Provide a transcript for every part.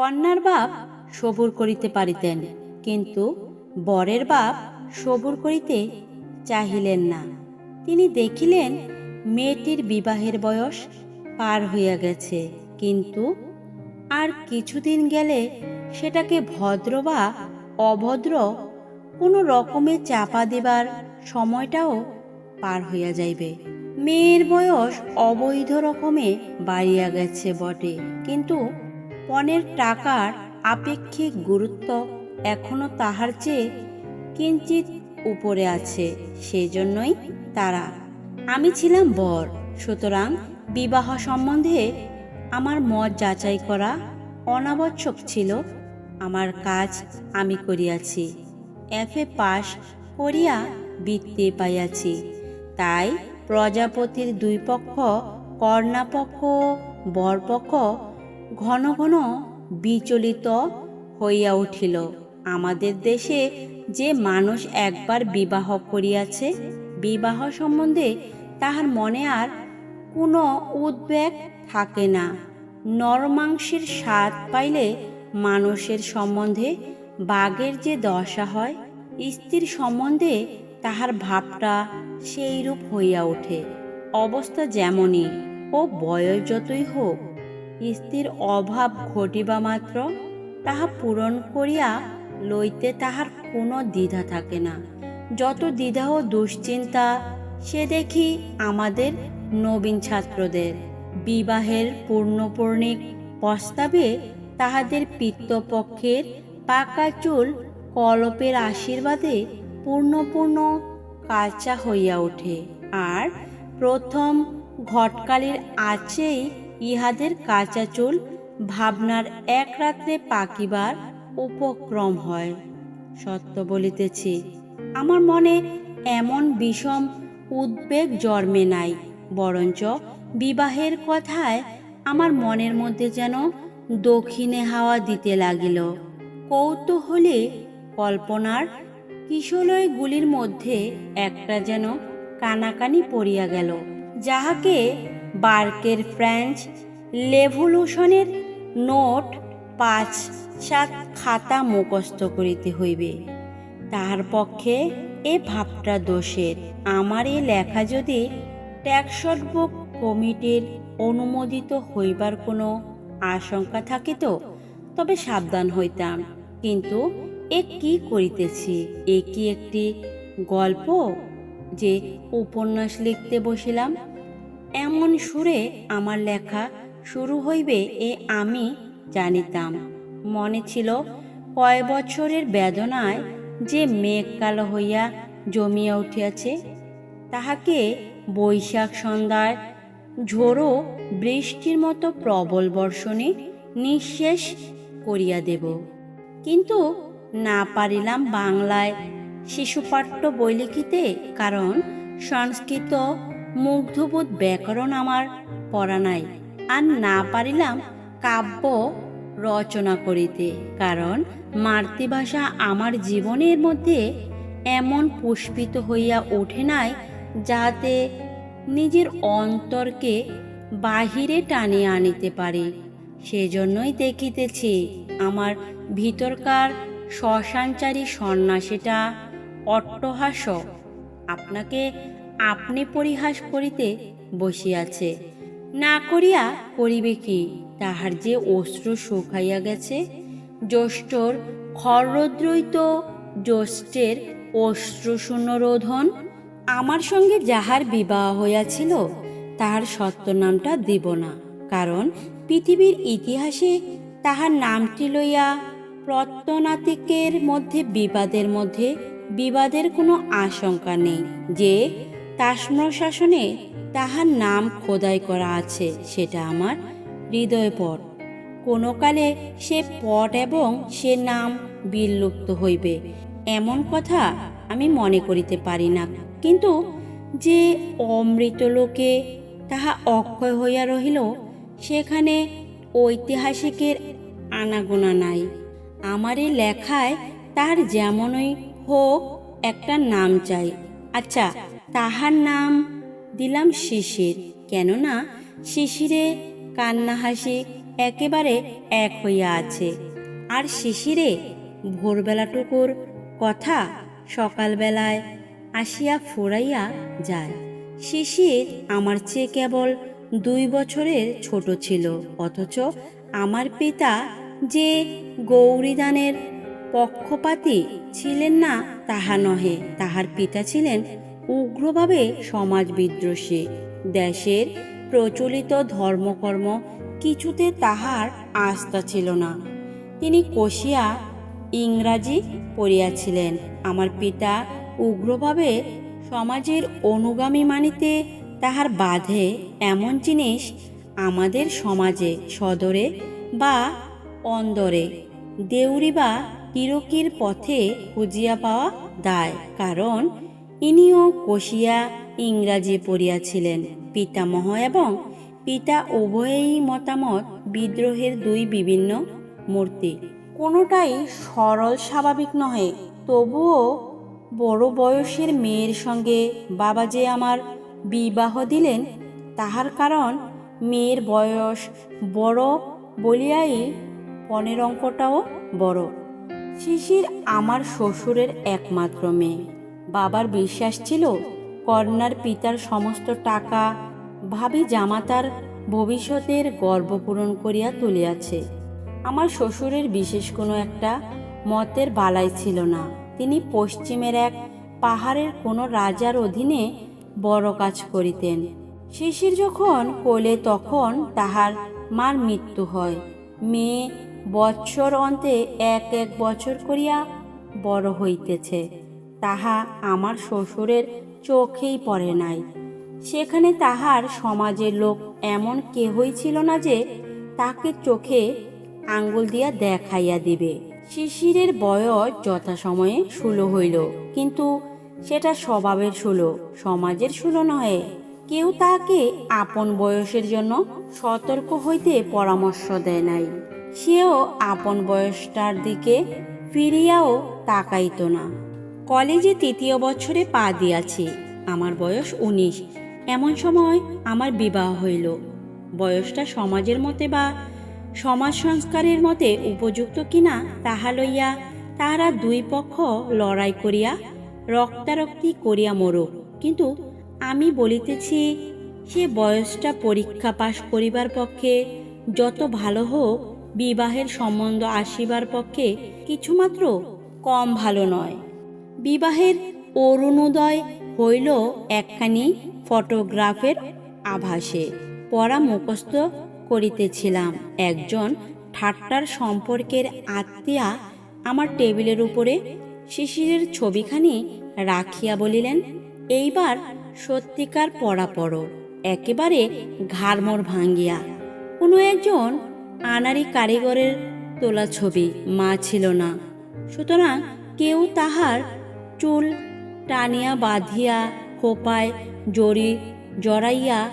কন্যার বাপ সবুর করিতে পারিতেন, কিন্তু বরের বাপ সবুর করিতে চাহিলেন না। তিনি দেখিলেন মেয়েটির বিবাহের বয়স পার হইয়া গেছে, কিন্তু আর কিছুদিন গেলে সেটাকে ভদ্র বা অভদ্র কোনো রকমে চাপা দেবার সময়টাও পার হইয়া যাইবে। মেয়ের বয়স অবৈধ রকমে বাড়িয়া গেছে বটে, কিন্তু পণের টাকার আপেক্ষিক গুরুত্ব এখনও তাহার চেয়ে কিঞ্চিত উপরে আছে, সেজন্যই তারা। আমি ছিলাম বর, সুতরাং বিবাহ সম্বন্ধে আমার মত যাচাই করা অনাবশ্যক ছিল। আমার কাজ আমি করিয়াছি, এফে পাশ করিয়া বৃত্তি পাইয়াছি। তাই প্রজাপতির দুই পক্ষ, কর্ণাপক্ষ বরপক্ষ ঘন ঘন বিচলিত হইয়া উঠিল। আমাদের দেশে যে মানুষ একবার বিবাহ করিয়াছে, বিবাহ সম্বন্ধে তাহার মনে আর কোনো উদ্বেগ থাকে না। নরমাংসের স্বাদ পাইলে মানুষের সম্বন্ধে বাঘের যে দশা হয়, স্ত্রীর সম্বন্ধে তাহার ভাবটা সেইরূপ হইয়া ওঠে। অবস্থা যেমনই ও বয়স যতই হোক স্ত্রীর অভাব ঘটিবা মাত্র, তাহা পূরণ করিয়া লইতে তাহার কোনো দ্বিধা থাকে না। যত দ্বিধা ও দুশ্চিন্তা, সে দেখি আমাদের নবীন ছাত্রদের। বিবাহের পূর্ণপূর্ণিক প্রস্তাবে তাহাদের পিত্তপক্ষের পাকা চুল কলপের আশীর্বাদে পূর্ণপূর্ণ কাঁচা হইয়া ওঠে। আর প্রথম ঘটকালির আছেই ইহাদের কাঁচা চুল ভাবনার এক রাত্রে পাকিবার উপক্রম হয়। সত্য বলিতেছি, আমার মনে এমন বিষম উদ্বেগ জন্মে নাই, বরঞ্চ বিবাহের কথায় আমার মনের মধ্যে যেন দক্ষিণে হাওয়া দিতে লাগিল। কৌতূহলে কল্পনার কিশলয়গুলির মধ্যে একটা যেন কানাকানি পড়িয়া গেল, যাহাকে বার্কের ফ্রেঞ্চ লেভলিউশনের নোট পাঁচ সাত খাতা মুখস্থ করিতে হইবে। তাহার পক্ষে এ ভাবটা দোষের। আমার এ লেখা যদি ট্যাক্সট বুক কমিটির অনুমোদিত হইবার কোনো আশঙ্কা থাকিত তবে সাবধান হইতাম। কিন্তু এ কি করিতেছি? এ কি একটি গল্প? যে উপন্যাস লিখতে বসিলাম? এমন সুরে আমার লেখা শুরু হইবে এ আমি জানিতাম। মনে ছিল কয় বছরের বেদনায় যে মেঘ কালো হইয়া জমিয়া উঠিয়াছে, তাহাকে বৈশাখ সন্ধ্যায় ঝোড়ো বৃষ্টির মতো প্রবল বর্ষণে নিঃশেষ করিয়া দেব। কিন্তু না পারিলাম বাংলায় শিশুপাঠ্য বই লিখিতে, কারণ সংস্কৃত মুগ্ধবোধ ব্যাকরণ আমার পড়া নাই। আর না পারিলাম কাব্য রচনা করিতে, কারণ মাতৃভাষা আমার জীবনের মধ্যে এমন পুষ্পিত হইয়া ওঠে নাই, যাতে নিজের অন্তরকে বাহিরে টানিয়ে আনিতে পারি। সেজন্যই দেখিতেছি আমার ভিতরকার শ্মশানচারী সন্ন্যাসীটা অট্টহাস্য। আপনাকে আপনি পরিহাস করিতে বসিয়াছে। না করিয়া করিবে কি? তাহার যে অস্ত্র শুকাইয়া গেছে, জ্যৈষ্ঠর খরদ্রৈত জ্যৈষ্ঠের অশ্রুশূন্য রোধন আমার সঙ্গে যাহার বিবাহ হইয়াছিল, তাহার সত্য নামটা দিব না, কারণ পৃথিবীর ইতিহাসে তাহার নামটি লইয়া প্রত্ননাতিকের মধ্যে বিবাদের মধ্যে বিবাদের কোনো আশঙ্কা নেই, যে তাম্রশাসনে তাহার নাম খোদাই করা আছে, সেটা আমার হৃদয় পট কোনো কালে সে পট এবং সে নাম বিলুপ্ত হইবে, এমন কথা আমি মনে করিতে পারি না। কিন্তু যে অমৃত লোকে তাহা অক্ষয় হইয়া রহিল, সেখানে ঐতিহাসিকের আনাগোনা নাই। আমার এই লেখায় তার যেমনই হোক একটা নাম চাই। আচ্ছা তাহার নাম দিলাম শিশির। কেননা শিশিরে কান্না হাসি একেবারে এক হইয়া আছে। আর শিশিরে ভোরবেলাটুকুর কথা সকালবেলায় আসিয়া ফুরাইয়া যায়। শিশির আমার চেয়ে কেবল দুই বছরের ছোট ছিল, অথচ আমার পিতা যে গৌরীদানের পক্ষপাতী ছিলেন না তাহা নহে, তাহার পিতা ছিলেন উগ্রভাবে সমাজ বিদ্রোহী। দেশের প্রচলিত ধর্মকর্ম কিছুতে তাহার আস্থা ছিল না। তিনি কষিয়া ইংরাজি পড়িয়াছিলেন। আমার পিতা উগ্রভাবে সমাজের অনুগামী মানিতে তাহার বাধে এমন জিনিস আমাদের সমাজে সদরে বা অন্দরে, দেউরি বা তিরকির পথে খুঁজিয়া পাওয়া দায়। কারণ ইনিও কষিয়া ইংরাজি পড়িয়াছিলেন। পিতামহ এবং পিতা উভয়েই মতামত বিদ্রোহের দুই বিভিন্ন মূর্তি। কোনোটাই সরল স্বাভাবিক নহে, তবুও বড় বয়সের মেয়ের সঙ্গে বাবা যে আমার বিবাহ দিলেন, তাহার কারণ মেয়ের বয়স বড় বলিয়াই পনেরো অঙ্কটাও বড়। শিশির আমার শ্বশুরের একমাত্র মেয়ে। বাবার বিশ্বাস ছিল কন্যার পিতার সমস্ত টাকা ভাবি জামাতার ভবিষ্যতের গর্ব পূরণ করিয়া তুলিয়াছে। আমার শ্বশুরের বিশেষ কোনো একটা মতের বালাই ছিল না। তিনি পশ্চিমের এক পাহাড়ের কোনো রাজার অধীনে বড় কাজ করিতেন। শিশির যখন কোলে, তখন তাহার মার মৃত্যু হয়। মেয়ে বৎসর অন্তে এক এক বছর করিয়া বড় হইতেছে। তাহা আমার শ্বশুরের চোখেই পড়ে নাই। সেখানে তাহার সমাজের লোক এমন কেহই ছিল না যে তাকে চোখে আঙ্গুল দিয়া দেখাইয়া দিবে। শিশিরের বয়স যথাসময়ে শুলো হইল, কিন্তু সেটা স্বভাবের শুলো সমাজের শুলো নহে। কেউ তাকে আপন বয়সের জন্য সতর্ক হইতে পরামর্শ দেয় নাই। সেও আপন বয়সটার দিকে ফিরিয়াও তাকাইত না। কলেজে তৃতীয় বছরে পা দিয়াছি। আমার বয়স উনিশ। এমন সময় আমার বিবাহ হইল। বয়সটা সমাজের মতে বা সমাজ সংস্কারের মতে উপযুক্ত কিনা তাহা লইয়া তাহারা দুই পক্ষ লড়াই করিয়া রক্তারক্তি করিয়া মরুক। কিন্তু আমি বলিতেছি, সে বয়সটা পরীক্ষা পাশ করিবার পক্ষে যত ভালো হোক, বিবাহের সম্বন্ধ আসিবার পক্ষে কিছুমাত্র কম ভালো নয়। বিবাহের অরুণোদয় হইল একখানি ফটোগ্রাফের আভাসে। পড়া মুখস্থ করিতেছিলাম। একজন ঠাট্টার সম্পর্কের আত্মীয়া আমার টেবিলের উপরে শিশিরের ছবিখানি রাখিয়া বলিলেন, এইবার সত্যিকার পড়া পড়ো। একেবারে ঘাড়মোড় ভাঙ্গিয়া। কোনো একজন আনারি কারিগরের তোলা ছবি, মা ছিল না। সুতরাং কেউ তাহার চুল টানিয়া বাঁধিয়া খোপায় জড়ি জড়াইয়া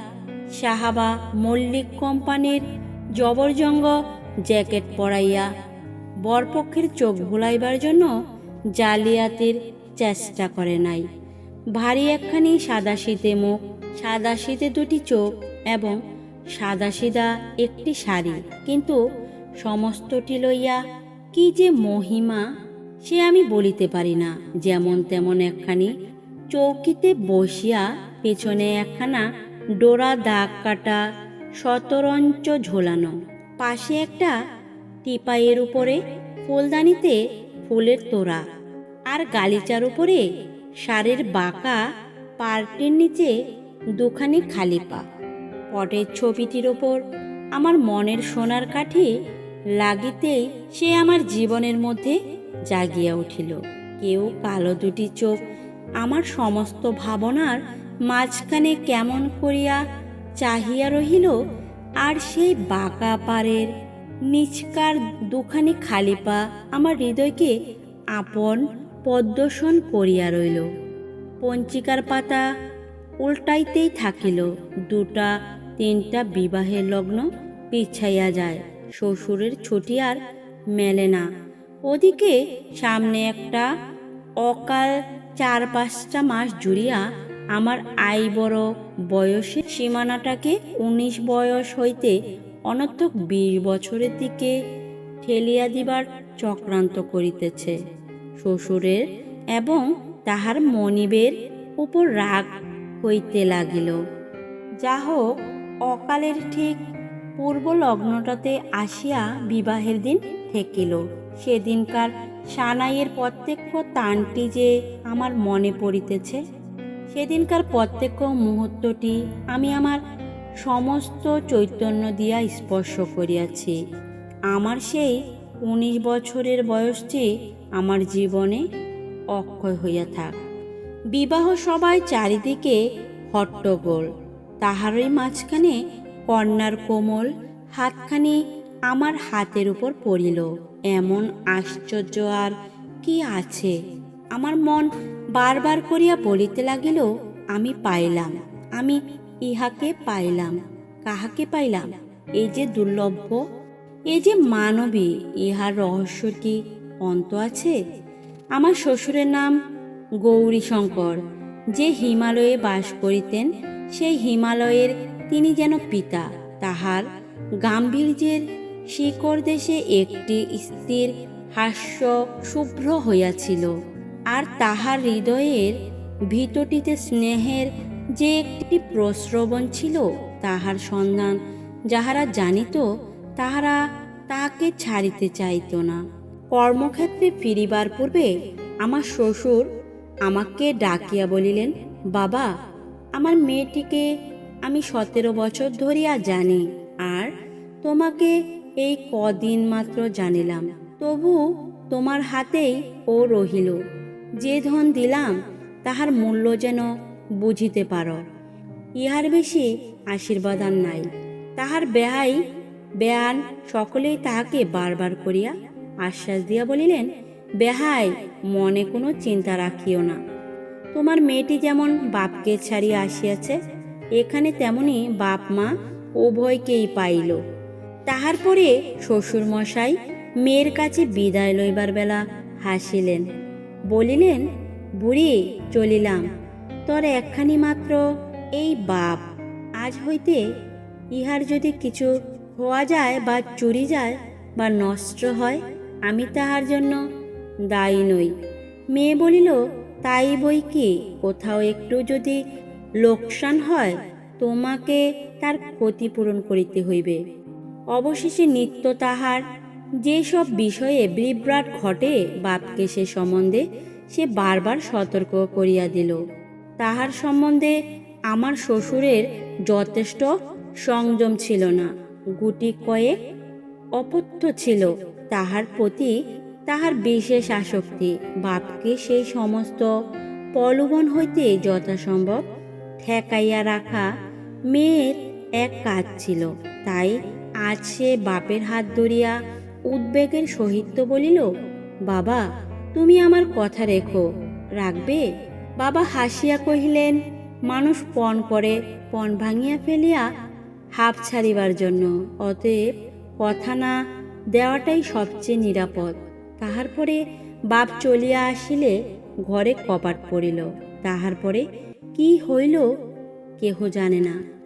সাহাবা মল্লিক কোম্পানির জবরজঙ্গ জ্যাকেট পরাইয়া বরপক্ষের চোখ ভুলাইবার জন্য জালিয়াতির চেষ্টা করে নাই। ভারী একখানি সাদা শীতে মুখ, সাদা শীতে দুটি চোখ এবং সাদা সিদা একটি শাড়ি। কিন্তু সমস্তটি লইয়া কি যে মহিমা! সে আমি বলিতে পারি না, যেমন তেমন একখানি। চৌকিতে বসিয়া পেছনে একখানা ডোরা দাগ কাটা শতরঞ্চ ঝোলানো। পাশে একটা টিপাইয়ের উপরে ফুলদানিতে ফুলের তোড়া আর গালিচার উপরে সারের বাঁকা পার্টির নিচে দুখানি খালি পা। পটের ছবিটির ওপর আমার মনের সোনার কাঠি লাগিতেই সে আমার জীবনের মধ্যে জাগিয়া উঠিল। কেউ কালো দুটি চোখ। আমার সমস্ত ভাবনার মাঝখানে কেমন করিয়া চাহিয়া রহিল, আর সেই বাঁকা পাড়ের নিচকার দুখানি খালি পা আমার হৃদয়কে আপন পদ্মসন করিয়া রইল। পঞ্চিকার পাতা উল্টাইতেই থাকিল। দুটা, তিনটা বিবাহের লগ্ন পিছাইয়া যায়। শ্বশুরের ছুটি আর মেলে না। ওদিকে সামনে একটা অকাল চার পাঁচটা মাস জুড়িয়া আমার আই বড় বয়সের সীমানাটাকে উনিশ বয়স হইতে অনর্থক বিশ বছরের দিকে ঠেলিয়া দিবার চক্রান্ত করিতেছে। শ্বশুরের এবং তাহার মনিবের উপর রাগ হইতে লাগিল। যা হোক অকালের ঠিক পূর্ব লগ্নটাতে আসিয়া বিবাহের দিন ঠেকিল সেদিনকার সানাইয়ের প্রত্যক্ষ তানটি যে আমার মনে পড়িতেছে, সেদিনকার প্রত্যেক মুহূর্তটি আমি আমার সমস্ত চৈতন্য দিয়া স্পর্শ করিয়াছি। আমার সেই উনিশ বছরের বয়সটি আমার জীবনে অক্ষয় হইয়া থাক। বিবাহ সবাই চারিদিকে হট্টগোল। তাহারই মাঝখানে কন্যার কোমল, হাতখানি আমার হাতের উপর পড়িল। এমন আশ্চর্য আর কি আছে? আমার মন বারবার করিয়া বলিতে লাগিল, আমি পাইলাম, আমি ইহাকে পাইলাম, কাহাকে পাইলাম? এই যে দুর্লভ্য এই যে মানবী, ইহার রহস্য কি অন্ত আছে? আমার শ্বশুরের নাম গৌরীশঙ্কর, যে হিমালয়ে বাস করিতেন, সেই হিমালয়ের তিনি যেন পিতা, তাহার গাম্ভীর্যের শিকড় দেশে একটি স্থির হাস্য শুভ্র হইয়াছিল, আর তাহার হৃদয়ের ভিতটিতে স্নেহের যে একটি প্রশ্রবণ ছিল তাহার সন্ধান যাহারা জানিত, তাহারা তাহাকে ছাড়িতে চাইত না। কর্মক্ষেত্রে ফিরিবার পূর্বে আমার শ্বশুর আমাকে ডাকিয়া বলিলেন, বাবা, আমার মেয়েটিকে আমি সতেরো বছর ধরিয়া জানি, আর তোমাকে এই কদিন মাত্র জানিলাম। তবু তোমার হাতেই ও রহিল। যে ধন দিলাম, তাহার মূল্য যেন বুঝিতে পারো। ইহার বেশি আশীর্বাদ আর নাই। তাহার বেহাই, বেয়ান সকলেই তাহাকে বারবার করিয়া আশ্বাস দিয়া বলিলেন, বেহাই, মনে কোনো চিন্তা রাখিও না। তোমার মেয়েটি যেমন বাপকে ছাড়িয়া আসিয়াছে, এখানে তেমনি বাপ মা উভয়কেই পাইল। তাহার পরে শ্বশুর মশাই মেয়ের কাছে বিদায় লইবার বেলা হাসিলেন। বলিলেন, বুড়ি, চলিলাম। তোর একখানি মাত্র এই বাপ। আজ হইতে ইহার যদি কিছু হওয়া যায় বা চুরি যায় বা নষ্ট হয়, আমি তাহার জন্য দায়ী নই। মেয়ে বলিল, তাই বই কি? কোথাও একটু যদি লোকসান হয়, তোমাকে তার ক্ষতিপূরণ করিতে হইবে। অবশেষে নিত্য তাহার। যেসব বিষয়ে বিভ্রাট ঘটে, বাপকে সে সম্বন্ধে সে বারবার সতর্ক করিয়া দিল। তাহার সম্বন্ধে আমার শ্বশুরের যথেষ্ট সংযম ছিল না। গুটি কয়েক অপথ্য ছিল তাহার প্রতি তাহার বিশেষ আসক্তি। বাপকে সেই সমস্ত প্রলোভন হইতে যথাসম্ভব ঠেকাইয়া রাখা মেয়ের এক কাজ ছিল। তাই আজ সে বাপের হাত ধরিয়া উদ্বেগের সহিত বলিল, বাবা, তুমি আমার কথা রেখো, রাখবে? বাবা হাসিয়া কহিলেন, মানুষ পণ করে, পণ ভাঙিয়া ফেলিয়া হাফ ছাড়িবার জন্য, অতএব কথা না দেওয়াটাই সবচেয়ে নিরাপদ। তাহার পরে বাপ চলিয়া আসিলে ঘরে কপাট পড়িল। তাহার পরে কি হইল কেহ জানে না।